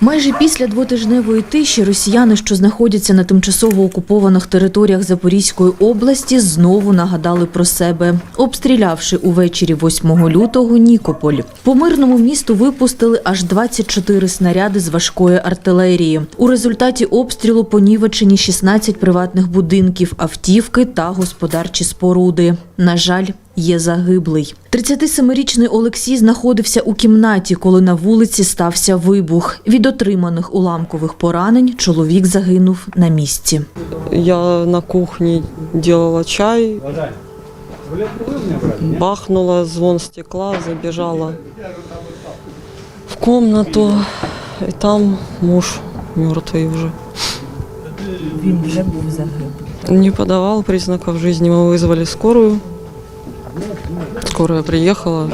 Майже після двотижневої тиші росіяни, що знаходяться на тимчасово окупованих територіях Запорізької області, знову нагадали про себе, обстрілявши увечері 8 лютого Нікополь. По мирному місту випустили аж 24 снаряди з важкої артилерії. У результаті обстрілу понівечені 16 приватних будинків, автівки та господарчі споруди. На жаль, є загиблий. 37-річний Олексій знаходився у кімнаті, коли на вулиці стався вибух. Від отриманих уламкових поранень чоловік загинув на місці. Я на кухне делала чай, бахнула звон стекла, забежала в комнату, и там муж мертвый уже. Він вже був загиблий. Не подавал признаков жизни, мы вызвали скорую. Скорая приехала,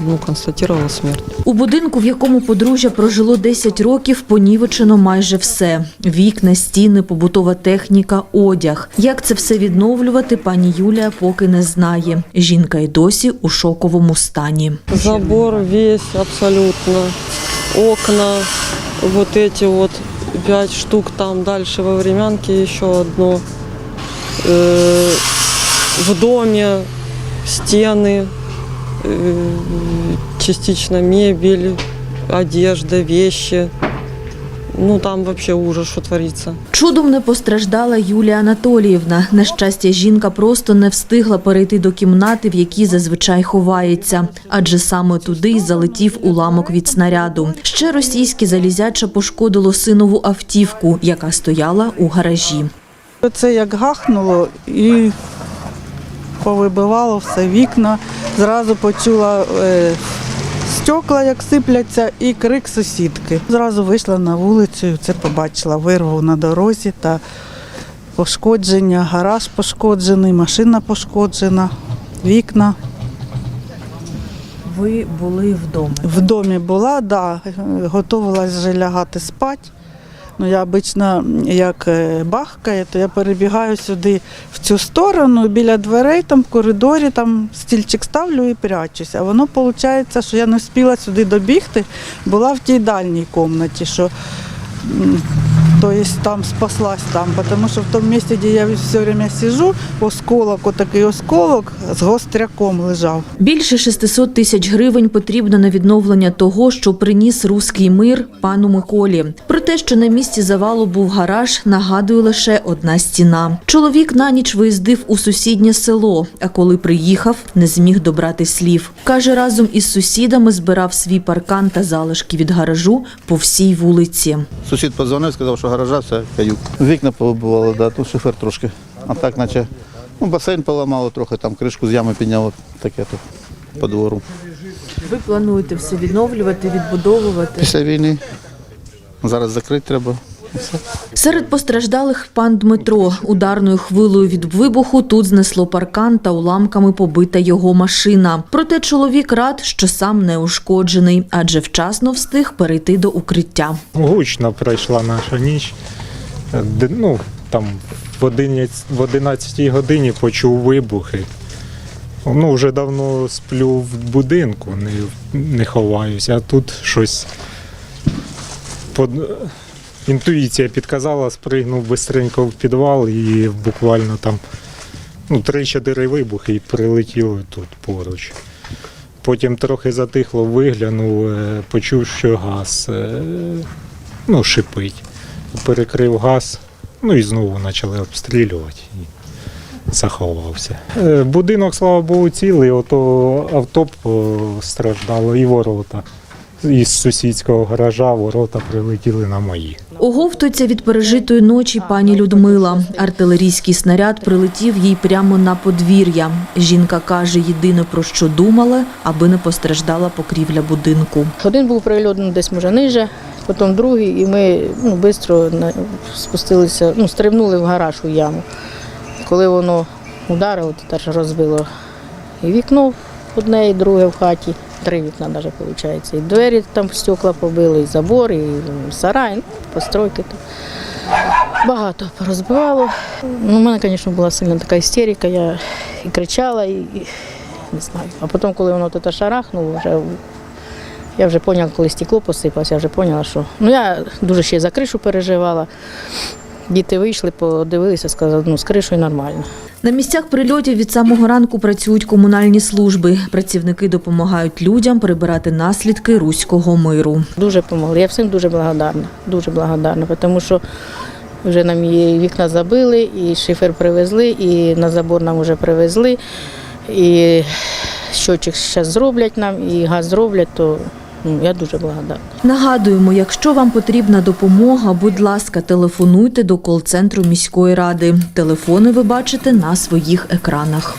ну, констатировала смерть. У будинку, в якому подружжя прожило 10 років, понівечено майже все: вікна, стіни, побутова техніка, одяг. Як це все відновлювати, пані Юлія поки не знає. Жінка й досі у шоковому стані. Забор весь абсолютно, окна, вот эти вот пять штук там дальше во времянке еще одно. Э, в доме стены, э, частично мебель, одежда, вещи. Ну там вообще ужас, что творится. Чудом не постраждала Юлія Анатоліївна. На щастя, жінка просто не встигла перейти до кімнати, в якій зазвичай ховається, адже саме туди й залетів уламок від снаряду. Ще російське залізяче пошкодило синову автівку, яка стояла у гаражі. Це як гахнуло і повибивало все вікна. Зразу почула е, стекла, як сипляться, і крик сусідки. Зразу вийшла на вулицю, і це побачила вирву на дорозі та пошкодження, гараж пошкоджений, машина пошкоджена, вікна. Ви були вдома. В домі була, да, готувалась вже лягати спати. Ну, я обично, як е, бахкає, то я перебігаю сюди в цю сторону, біля дверей, там в коридорі, там стільчик ставлю і прячусь. А воно виходить, що я не встигла сюди добігти, була в тій дальній кімнаті, що то есть там спаслась там, потому що в тому місці, де я все время сижу, осколок, отакий осколок з гостряком лежав. Більше 600 тисяч гривень потрібно на відновлення того, що приніс руський мир пану Миколі. Про те, що на місці завалу був гараж, нагадує лише одна стіна. Чоловік на ніч виїздив у сусіднє село, а коли приїхав, не зміг добрати слів. Каже, разом із сусідами збирав свій паркан та залишки від гаражу по всій вулиці. Сусід подзвонив, сказав, що гаража все каюк. Вікна побували, да, тут шифер трошки. А так, наче ну, басейн поламало трохи, там кришку з ями підняло, таке то по двору. Ви плануєте все відновлювати, відбудовувати? Після війни зараз закрити треба. Серед постраждалих пан Дмитро. Ударною хвилою від вибуху тут знесло паркан та уламками побита його машина. Проте чоловік рад, що сам не ушкоджений, адже вчасно встиг перейти до укриття. Гучно пройшла наша ніч. Ну, там в 11, в 11 годині почув вибухи. Ну, вже давно сплю в будинку, не, не ховаюся, а тут щось. Інтуїція підказала, спригнув бистренько в підвал і буквально там ну, 3-4 вибухи і прилетіло тут поруч. Потім трохи затихло, виглянув, е, почув, що газ е, ну, шипить. Перекрив газ, ну і знову почали обстрілювати. І заховався. Е, Будинок, слава Богу, цілий, ото авто страждало і ворота. Із сусідського гаража ворота прилетіли на мої. Оговтується від пережитої ночі пані Людмила. Артилерійський снаряд прилетів їй прямо на подвір'я. Жінка каже, єдине про що думала, аби не постраждала покрівля будинку. Один був прильот ну, десь може ниже, потім другий, і ми ну, швидко спустилися, ну, стрибнули в гараж у яму. Коли воно ударило, то теж розбило і вікно одне, і друге в хаті. Три вікна навіть виходить. І двері там стекла побили, і забор, і сарай, ну, постройки. Там. Багато порозбивало. Ну, у мене, звісно, була сильна така істерика, я і кричала, і, і не знаю. А потім, коли воно тут шарахнуло, вже Я вже поняла, коли стекло посипалося, я вже поняла, що ну я дуже ще за кришу переживала. Діти вийшли, подивилися, сказали, ну з кришою нормально. На місцях прильотів від самого ранку працюють комунальні служби. Працівники допомагають людям прибирати наслідки руського миру. Дуже допомогли. Я всім дуже благодарна. Дуже благодарна, тому що вже нам і вікна забили, і шифер привезли, і на забор нам вже привезли, і щочик зараз зроблять нам, і газ зроблять, то ну, я дуже благодарна. Нагадуємо, якщо вам потрібна допомога, будь ласка, телефонуйте до кол-центру міської ради. Телефони ви бачите на своїх екранах.